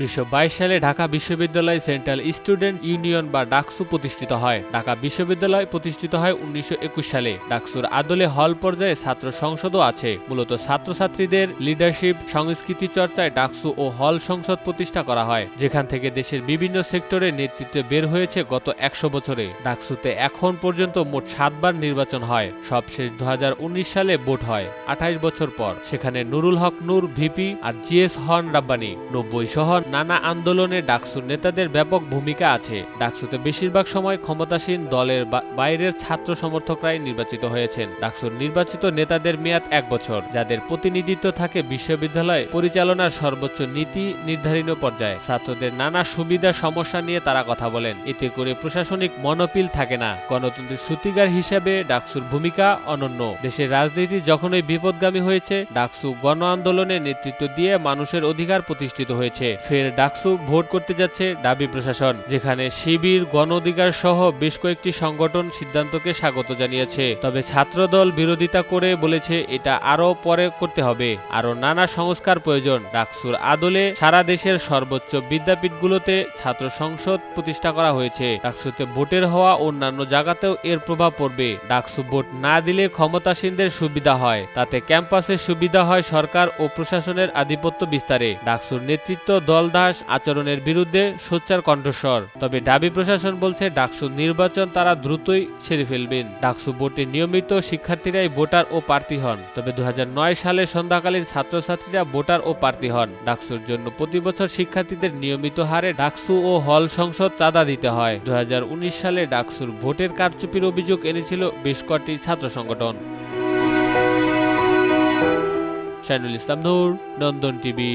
উনিশশো বাইশ সালে ঢাকা বিশ্ববিদ্যালয় সেন্ট্রাল স্টুডেন্ট ইউনিয়ন বা ডাকসু প্রতিষ্ঠিত হয়। ঢাকা বিশ্ববিদ্যালয় প্রতিষ্ঠিত হয় উনিশশো একুশ সালে। ডাকসুর আদলে হল পর্যায়ে ছাত্র সংসদও আছে। মূলত ছাত্রছাত্রীদের লিডারশিপ, সংস্কৃতি চর্চায় ডাকসু ও হল সংসদ প্রতিষ্ঠা করা হয়। যেখান থেকে দেশের বিভিন্ন সেক্টরে নেতৃত্ব বের হয়েছে গত একশো বছরে। ডাকসুতে এখন পর্যন্ত মোট সাতবার নির্বাচন হয়। সবশেষ দু হাজার উনিশ সালে ভোট হয় আঠাইশ বছর পর। সেখানে নুরুল হক নূর ভিপি আর জিএস হন রাব্বানি নব্বই সহ নানা আন্দোলনে ডাকসুর নেতাদের ব্যাপক ভূমিকা আছে। ডাকসুতে বেশিরভাগ সময় ক্ষমতাসীন দলের বাইরের ছাত্র সমর্থকরাই নির্বাচিত হয়েছেন। ডাকসুর নির্বাচিত নেতাদের মেয়াদ এক বছর, যাদের প্রতিনিধিত্ব থাকে বিশ্ববিদ্যালয় পরিচালনার সর্বোচ্চ নীতি নির্ধারণ পর্যায়ে। ছাত্রদের নানা সুবিধা, সমস্যা নিয়ে তারা কথা বলেন। এতে করে প্রশাসনিক মনোপিল থাকে না। গণতন্ত্রের সূতিকার হিসেবে ডাকসুর ভূমিকা অনন্য। দেশের রাজনীতি যখনই বিপদগামী হয়েছে, ডাকসু গণ আন্দোলনে নেতৃত্ব দিয়ে মানুষের অধিকার প্রতিষ্ঠিত হয়েছে। ফের ডাকসু ভোট করতে যাচ্ছে দাবি প্রশাসন, যেখানে শিবির গণ অধিকার সহ বেশ কয়েকটি সংগঠন সিদ্ধান্তকে স্বাগত জানিয়েছে। তবে ছাত্রদল বিরোধিতা করে বলেছে এটা আরও পরে করতে হবে। আরও নানা সংস্কার প্রয়োজন। ডাকসুর আদলে সারা দেশের সর্বোচ্চ বিদ্যাপীঠগুলোতে ছাত্র সংসদ প্রতিষ্ঠা করা হয়েছে। ডাকসুতে ভোটের হওয়া অন্যান্য জায়গাতেও এর প্রভাব পড়বে। ডাকসু ভোট না দিলে ক্ষমতাসীনদের সুবিধা হয়। তাতে ক্যাম্পাসে সুবিধা হয় সরকার ও প্রশাসনের আধিপত্য বিস্তারে। ডাকসুর নেতৃত্ব দলদাস আচরণের বিরুদ্ধে সোচ্চার কণ্ঠস্বর। তবে ডাবি প্রশাসন বলছে, ডাকসু নির্বাচন তারা দ্রুতই সেরে ফেলবেন। ডাকসু ভোটে নিয়মিত শিক্ষার্থীরাই ভোটার ও প্রার্থী হন। তবে দু সালে সন্ধ্যাকালীন ছাত্রছাত্রীরা ভোটার ও প্রার্থী হন। ডাকসুর জন্য প্রতি বছর শিক্ষার্থীদের নিয়মিত হারে ডাকসু ও হল সংসদ চাঁদা দিতে হয়। দু হাজার উনিশ সালে ডাকসুর ভোটের কারচুপির অভিযোগ এনেছিল বেশ কয়েকটি ছাত্র সংগঠন। শাইনুল ইসলাম নূর, নন্দন টিভি।